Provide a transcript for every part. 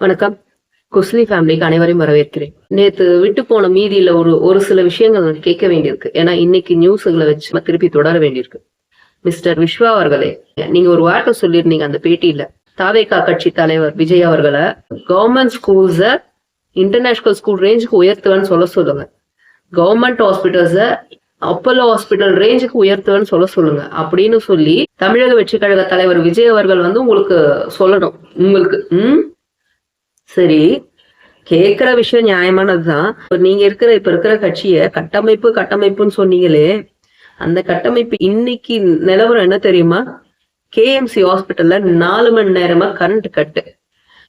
வணக்கம். குஸ்லி ஃபேமிலிக்கு அனைவரையும் வரவேற்கிறேன். நேத்து விட்டு போன மீதியில ஒரு ஒரு சில விஷயங்கள் கேட்க வேண்டியிருக்கு. ஏன்னா இன்னைக்கு நியூஸ்களை வச்சு திருப்பி தொடர வேண்டியிருக்கு. மிஸ்டர் விஸ்வா அவர்களே நீங்க ஒரு வார்த்தை சொல்லியிருந்தீங்க அந்த பேட்டியில. தாவேகா கட்சி தலைவர் விஜய் அவர்களை கவர்மெண்ட் ஸ்கூல்ஸ இன்டர்நேஷனல் ஸ்கூல் ரேஞ்சுக்கு உயர்த்துவேன்னு சொல்ல சொல்லுங்க. கவர்மெண்ட் ஹாஸ்பிட்டல்ஸ அப்போலோ ஹாஸ்பிட்டல் ரேஞ்சுக்கு உயர்த்துவேன்னு சொல்ல சொல்லுங்க. அப்படின்னு சொல்லி தமிழக வெற்றி கழக தலைவர் விஜய் அவர்கள் வந்து உங்களுக்கு சொல்லணும். உங்களுக்கு ம்? சரி கேட்கிற விஷயம் நியாயமானதுதான் நீங்க இருக்கிற இப்ப இருக்கிற கட்சிய கட்டமைப்பு கட்டமைப்புன்னு சொன்னீங்களே அந்த கட்டமைப்பு இன்னைக்கு நிலவரம் என்ன தெரியுமா? கேஎம்சி ஹாஸ்பிட்டல்ல நாலு மணி நேரமா கரண்ட் கட்டு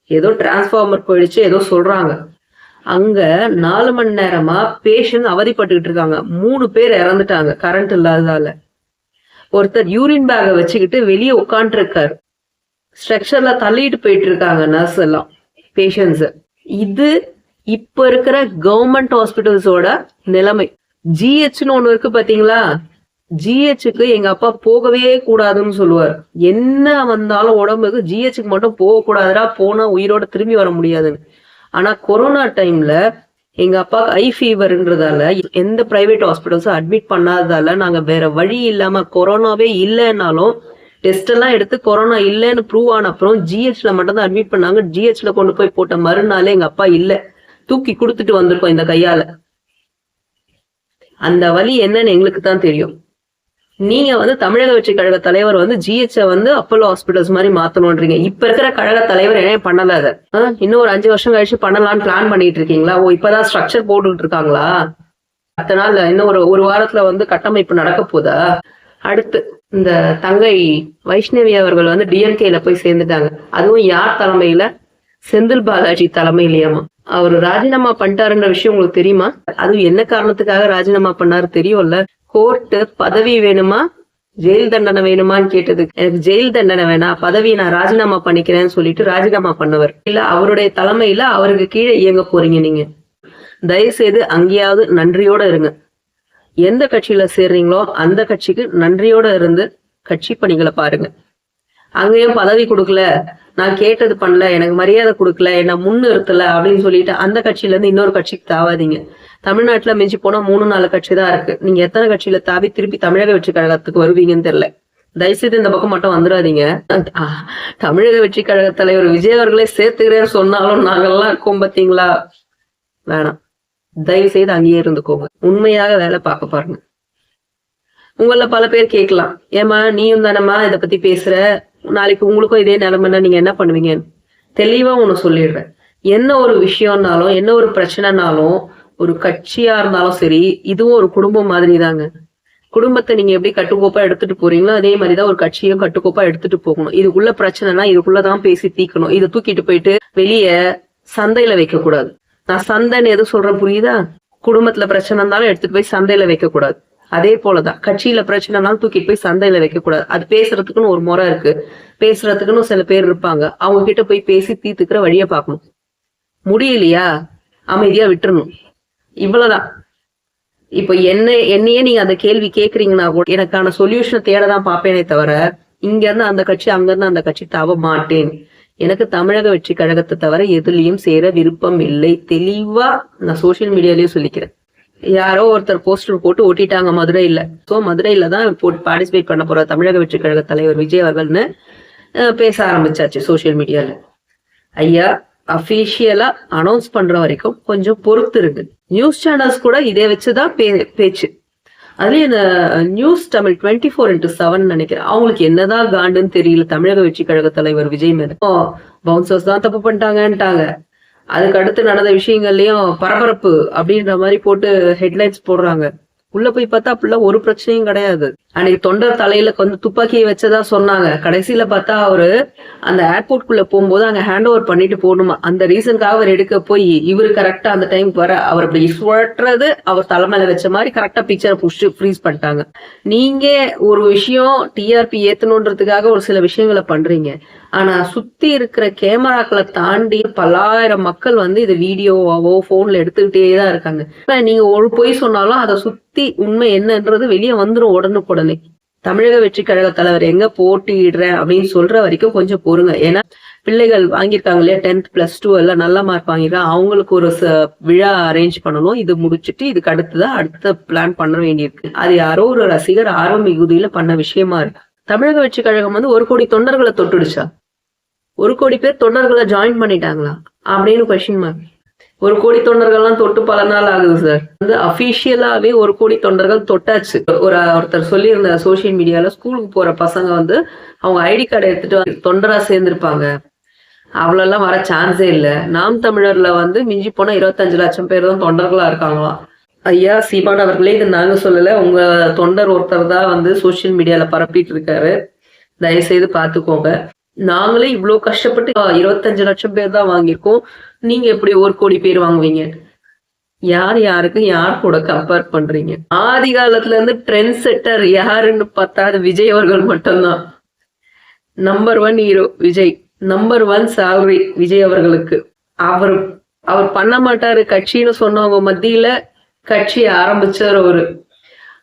ஏதோ டிரான்ஸ்ஃபார்மர் போயிடுச்சு ஏதோ சொல்றாங்க. அங்க நாலு மணி நேரமா பேஷண்ட் அவதிப்பட்டுக்கிட்டு இருக்காங்க. மூணு பேர் இறந்துட்டாங்க கரண்ட் இல்லாததால. ஒருத்தர் யூரின் பேகை வச்சுக்கிட்டு வெளியே உட்காந்துருக்காரு ஸ்ட்ரக்சர்ல தள்ளிட்டு போயிட்டு இருக்காங்க நர்ஸ் எல்லாம். பேஷண்ட்ஸ் இது இப்ப இருக்கிற கவர்மெண்ட் ஹாஸ்பிட்டல்ஸோட நிலைமை. ஜிஹெச்னு ஒண்ணு இருக்கு பாத்தீங்களா? ஜிஹெச்சுக்கு எங்க அப்பா போகவே கூடாதுன்னு சொல்லுவார். என்ன வந்தாலும் உடம்புக்கு ஜிஹெச்சுக்கு மட்டும் போக கூடாதுடா போனா உயிரோட திரும்பி வர முடியாதுன்னு. ஆனா கொரோனா டைம்ல எங்க அப்பா ஐ ஃபீவர்ன்றதால எந்த பிரைவேட் ஹாஸ்பிட்டல்ஸும் அட்மிட் பண்ணாததால நாங்க வேற வழி இல்லாம கொரோனாவே இல்லைன்னாலும் டெஸ்ட் எல்லாம் எடுத்து கொரோனா இல்லைன்னு ப்ரூவ் ஆன அப்புறம் ஜிஹெச்ல மட்டும் தான் அட்மிட் பண்ணாங்க. ஜிஹெச்ல கொண்டு போய் போட்ட மறுநாளே எங்க அப்பா இல்ல. தூக்கி கொடுத்துட்டு வந்திருக்கோம் இந்த கையால. அந்த வழி என்னன்னு எங்களுக்கு தான் தெரியும். நீங்க வந்து தமிழக வெற்றி கழக தலைவர் வந்து ஜிஹெச் வந்து அப்போலோ ஹாஸ்பிட்டல்ஸ் மாதிரி மாத்தணும்ன்றீங்க இப்ப இருக்கிற கழக தலைவர் என்ன பண்ணல அதை. இன்னும் ஒரு அஞ்சு வருஷம் கழிச்சு பண்ணலாம்னு பிளான் பண்ணிட்டு இருக்கீங்களா? ஓ இப்பதான் ஸ்ட்ரக்சர் போட்டுட்டு இருக்காங்களா? அடுத்த நாள் இன்னும் ஒரு ஒரு வாரத்துல வந்து கட்டமைப்பு நடக்க போதா? அடுத்து இந்த தங்கை வைஷ்ணவி அவர்கள் வந்து டிஎம்கேல போய் சேர்ந்துட்டாங்க. அதுவும் யார் தலைமையில? செந்தில் பாலாஜி தலைமையிலேயாமா. அவர் ராஜினாமா பண்ணிட்டாருன்ற விஷயம் உங்களுக்கு தெரியுமா? அதுவும் என்ன காரணத்துக்காக ராஜினாமா பண்ணாரு தெரியும்ல? கோர்ட்டு பதவி வேணுமா? ஜெயில் தண்டனை வேணுமான்னு கேட்டது. எனக்கு ஜெயில் தண்டனை வேணாம். பதவியை நான் ராஜினாமா பண்ணிக்கிறேன்னு சொல்லிட்டு ராஜினாமா பண்ணவர். இல்ல அவருடைய தலைமையில அவருக்கு கீழே இயங்க போறீங்க நீங்க. தயவு செய்து அங்கேயாவது நன்றியோட இருங்க. எந்த கட்சியில சேர்றீங்களோ அந்த கட்சிக்கு நன்றியோட இருந்து கட்சி பணிகளை பாருங்க. அங்கேயும் பதவி கொடுக்கல நான் கேட்டது பண்ணல எனக்கு மரியாதை கொடுக்கல என்ன முன்னிறுத்தல அப்படின்னு சொல்லிட்டு அந்த கட்சியில இருந்து இன்னொரு கட்சிக்கு தாவாதீங்க. தமிழ்நாட்டுல மிஞ்சி போனா மூணு நாலு கட்சி தான் இருக்கு. நீங்க எத்தனை கட்சியில தாவி திருப்பி தமிழக வெற்றி கழகத்துக்கு வருவீங்கன்னு தெரியல. தயவுசெய்து இந்த பக்கம் மட்டும் வந்துடாதீங்க. தமிழக வெற்றி கழக தலைவர் விஜய் அவர்களே சேர்த்துக்கிறேன்னு சொன்னாலும் நாங்கெல்லாம் இருக்கோம் பாத்தீங்களா வேணாம். தயவு செய்து அங்கேயே இருந்துக்கோங்க. உண்மையாக வேலை பார்க்க பாருங்க. உங்கள பல பேர் கேட்கலாம். ஏமா நீயும் தானம்மா இத பத்தி பேசுற? நாளைக்கு உங்களுக்கும் இதே நிலைமைன்னா நீங்க என்ன பண்ணுவீங்கன்னு தெளிவா ஒண்ணு சொல்லிடுறேன். என்ன ஒரு விஷயம்னாலும் என்ன ஒரு பிரச்சனைனாலும் ஒரு கட்சியா இருந்தாலும் சரி இதுவும் ஒரு குடும்பம் மாதிரி தாங்க குடும்பத்தை நீங்க எப்படி கட்டுக்கோப்பா எடுத்துட்டு போறீங்களோ அதே மாதிரிதான் ஒரு கட்சியும் கட்டுக்கோப்பா எடுத்துட்டு போகணும். இதுக்குள்ள பிரச்சனைனா இதுக்குள்ளதான் பேசி தீக்கணும். இதை தூக்கிட்டு போயிட்டு வெளிய சந்தையில வைக்க கூடாது நான் சந்தைன்னு எது சொல்றேன் புரியுதா? குடும்பத்துல பிரச்சனை இருந்தாலும் எடுத்துட்டு போய் சந்தையில வைக்க கூடாது அதே போலதான் கட்சியில பிரச்சனைனாலும் தூக்கிட்டு போய் சந்தையில வைக்க கூடாது அது பேசுறதுக்குன்னு ஒரு முறை இருக்கு. பேசுறதுக்குன்னு சில பேர் இருப்பாங்க. அவங்க கிட்ட போய் பேசி தீத்துக்கிற வழிய பாக்கணும் முடியலையா? அமைதியா விட்டுறணும். இவ்வளவுதான். இப்ப என்ன என்னையே நீங்க அந்த கேள்வி கேக்குறீங்கன்னா கூட எனக்கான சொல்யூஷனை தேடதான் பாப்பேனே தவிர இங்க இருந்து அந்த கட்சி அங்க இருந்து அந்த கட்சி தவ மாட்டேன். எனக்கு தமிழக வெற்றி கழகத்தை தவிர எதுலயும் சேர விருப்பம் இல்லை. தெளிவா நான் சோசியல் மீடியாலயும் சொல்லிக்கிறேன். யாரோ ஒருத்தர் போஸ்டர் போட்டு ஒட்டிட்டாங்க மதுரையில. சோ மதுரையில தான் போட்டு பார்ட்டிசிபேட் பண்ண போற தமிழக வெற்றி கழக தலைவர் விஜய் அவர்கள்னு பேச ஆரம்பிச்சாச்சு சோசியல் மீடியால ஐயா அபிஷியலா அனௌன்ஸ் பண்ற வரைக்கும் கொஞ்சம் பொறுத்து இருக்கு நியூஸ் சேனல்ஸ் கூட இதை வச்சுதான் பே- பேச்சு. அதுலயும் இந்த news Tamil twenty four into seven நினைக்கிறேன். அவங்களுக்கு என்னதான் காண்டுன்னு தெரியல. தமிழக வெற்றி கழக தலைவர் விஜய் மேல. பவுன்சர்ஸ் தான் தப்பு பண்ணிட்டாங்கன்ட்டாங்க. அதுக்கு அடுத்து நடந்த விஷயங்கள்லயும் பரபரப்பு அப்படின்ற மாதிரி போட்டு ஹெட்லைன்ஸ் போடுறாங்க. உள்ள போய் பார்த்தா அப்படிலாம் ஒரு பிரச்சனையும் கிடையாது. அன்னைக்கு தொண்டர் தலையில வந்து துப்பாக்கியை வச்சதா சொன்னாங்க. கடைசியில பார்த்தா அவரு அந்த ஏர்போர்ட் குள்ள போகும்போது அங்க ஹேண்ட் ஓவர் பண்ணிட்டு போகணுமா? அந்த ரீசனுக்காக அவர் எடுக்க போய் இவரு கரெக்டா அந்த டைம் வர அவர் அப்படி சுழற்றது அவர் தலைமையில வச்ச மாதிரி கரெக்டா பிக்சரை புஷ் ஃப்ரீஸ் பண்ணிட்டாங்க. நீங்க ஒரு விஷயம் டிஆர்பி ஏத்தணுன்றதுக்காக ஒரு சில விஷயங்களை பண்றீங்க. ஆனா சுத்தி இருக்கிற கேமராக்களை தாண்டி பல்லாயிரம் மக்கள் வந்து இது வீடியோவாவோ போன்ல எடுத்துக்கிட்டே தான் இருக்காங்க. இப்ப நீங்க ஒரு பொய் சொன்னாலும் அதை சுத்தி உண்மை என்னன்றது வெளியே வந்துரும் உடனுக்குடனே. தமிழக வெற்றி கழக தலைவர் எங்க போட்டியிடுறேன் அப்படின்னு சொல்ற வரைக்கும் கொஞ்சம் பொறுங்க. ஏன்னா பிள்ளைகள் வாங்கியிருக்காங்க இல்லையா? டென்த் பிளஸ் டூ எல்லாம் நல்ல மார்க் வாங்கியிருக்காங்க. அவங்களுக்கு ஒரு விழா அரேஞ்ச் பண்ணணும். இது முடிச்சிட்டு இதுக்கு அடுத்துதான் அடுத்த பிளான் பண்ண வேண்டியிருக்கு. அது யாரோ ஒரு ரசிகர் ஆர்வம் மிகுதியில பண்ண விஷயமா இருக்கு. தமிழக வெற்றி கழகம் வந்து ஒரு கோடி தொண்டர்களை தொட்டுடுச்சா? ஒரு கோடி பேர் தொண்டர்களை ஜாயின் பண்ணிட்டாங்களா? அப்படின்னு கொஸ்டின் மார்க் ஒரு கோடி தொண்டர்கள்லாம் தொட்டு பல நாள் ஆகுது சார் வந்து அபிஷியலாவே ஒரு கோடி தொண்டர்கள் தொட்டாச்சு. ஒரு ஒருத்தர் சொல்லியிருந்த சோசியல் மீடியால ஸ்கூலுக்கு போற பசங்க வந்து அவங்க ஐடி கார்டை எடுத்துட்டு வந்து தொண்டரா சேர்ந்திருப்பாங்க. அவ்வளோலாம் வர சான்ஸே இல்லை. நாம் தமிழர்ல வந்து மிஞ்சி போனா இருபத்தஞ்சு லட்சம் பேர் தான் தொண்டர்களா இருக்காங்களாம். ஐயா சீமான் அவர்களே இது நாங்க சொல்லல. உங்க தொண்டர் ஒருத்தர் தான் வந்து சோசியல் மீடியால பரப்பிட்டு இருக்காரு. தயவு செய்து நாங்களே இவ்வளோ கஷ்டப்பட்டு இருபத்தஞ்சு லட்சம் பேர் தான் வாங்கியிருக்கோம். நீங்க எப்படி ஒரு கோடி பேர் வாங்குவீங்க? யார் யாருக்கு யார் கூட கம்பேர் பண்றீங்க? ஆதி காலத்துல இருந்து ட்ரெண்ட் செட்டர் யாருன்னு பார்த்தா அது விஜய் அவர்கள் மட்டும்தான். Number one hero Vijay. Number one salary Vijay அவர்களுக்கு. அவர் அவர் பண்ண மாட்டாரு. கட்சின்னு சொன்னவங்க மத்தியில கட்சி ஆரம்பிச்சார் அவரு.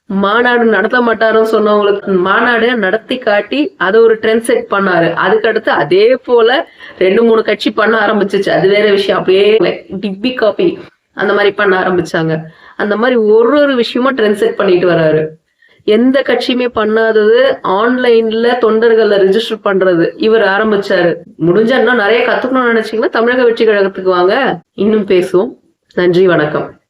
மாநாடு நடத்த மாட்டாருன்னு சொன்னவங்களுக்கு மாநாடு நடத்தி காட்டி அதை ஒரு ட்ரெண்ட் செட் பண்ணாரு. அதுக்கடுத்து அதே போல ரெண்டு மூணு கட்சி பண்ண ஆரம்பிச்சிச்சு. அது வேற விஷயம். அப்படியே டிப்பி காப்பி அந்த மாதிரி பண்ண ஆரம்பிச்சாங்க. அந்த மாதிரி ஒரு ஒரு விஷயமா ட்ரெண்ட் செட் பண்ணிட்டு வராரு. எந்த கட்சியுமே பண்ணாதது ஆன்லைன்ல தொண்டர்களை ரெஜிஸ்டர் பண்றது. இவர் ஆரம்பிச்சாரு. முடிஞ்சா இன்னும் நிறைய கத்துக்கணும்னு நினைச்சீங்கன்னா தமிழக வெற்றி கழகத்துக்கு வாங்க. இன்னும் பேசுவோம். நன்றி வணக்கம்.